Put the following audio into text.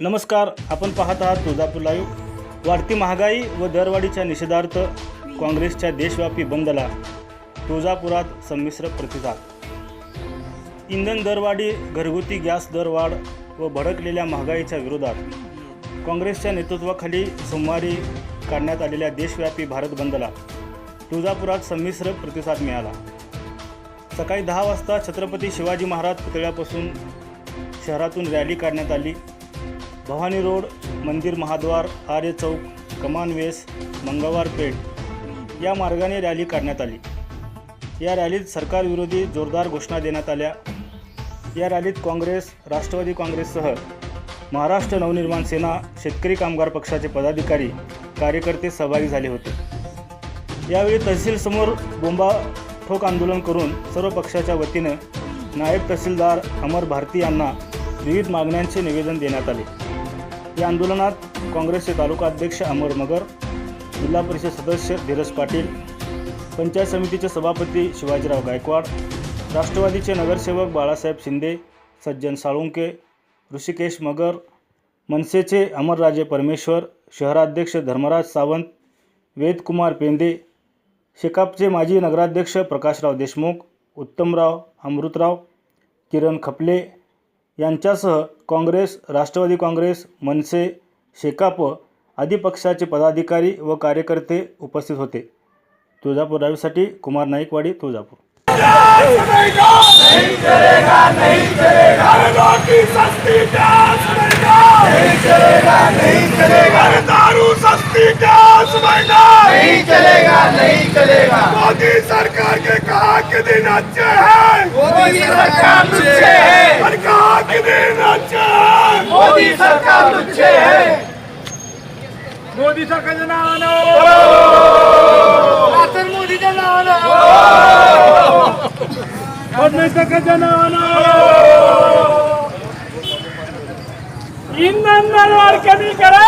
नमस्कार आपण पाहत आहात तुळजापूर लाईव्ह वाढती महागाई व दरवाढीच्या निषेधार्थ काँग्रेसच्या देशव्यापी बंदला तुळजापुरात संमिश्र प्रतिसाद. इंधन दरवाढी घरगुती गॅस दरवाढ व भडकलेल्या महागाईच्या विरोधात काँग्रेसच्या नेतृत्वाखाली सोमवारी काढण्यात आलेल्या देशव्यापी भारत बंदला तुळजापुरात संमिश्र प्रतिसाद मिळाला. सकाळी दहा वाजता छत्रपती शिवाजी महाराज पुतळ्यापासून शहरातून रॅली काढण्यात आली. भवानी रोड मंदिर महाद्वार आर्य चौक कमान वेस मंगळवार पेठ या मार्गाने रॅली काढण्यात आली. या रॅलीत सरकारविरोधी जोरदार घोषणा देण्यात आल्या. या रॅलीत काँग्रेस राष्ट्रवादी काँग्रेससह महाराष्ट्र नवनिर्माण सेना शेतकरी कामगार पक्षाचे पदाधिकारी कार्यकर्ते सहभागी झाले होते. यावेळी तहसीलसमोर बोंबा ठोक आंदोलन करून सर्व पक्षाच्या वतीनं नायब तहसीलदार अमर भारती यांना विविध मागण्यांचे निवेदन देण्यात आले. या आंदोलनात काँग्रेसचे तालुका अध्यक्ष अमर मगर जिल्हा परिषद सदस्य धीरज पाटील पंचायत समितीचे सभापती शिवाजीराव गायकवाड राष्ट्रवादीचे नगरसेवक बाळासाहेब शिंदे सज्जन साळुंके ऋषिकेश मगर मनसेचे अमरराजे परमेश्वर शहराध्यक्ष धर्मराज सावंत वेदकुमार पेंदे शेकापचे माजी नगराध्यक्ष प्रकाशराव देशमुख उत्तमराव अमृतराव किरण खपले यांच्यासह काँग्रेस राष्ट्रवादी काँग्रेस मनसे शेकाप आदी पक्षाचे पदाधिकारी व कार्यकर्ते उपस्थित होते. तुळजापूर रावीसाठी कुमार नाईकवाडी तुळजापूर. नहीं चलेगा नहीं चलेगा दारू के देना चाहे मोदी सरकार तुच्छे है। कहा के मोदी सरकार तुच्छे है। मोदी सरकार नावानं तर मोदीच्या कमी करा।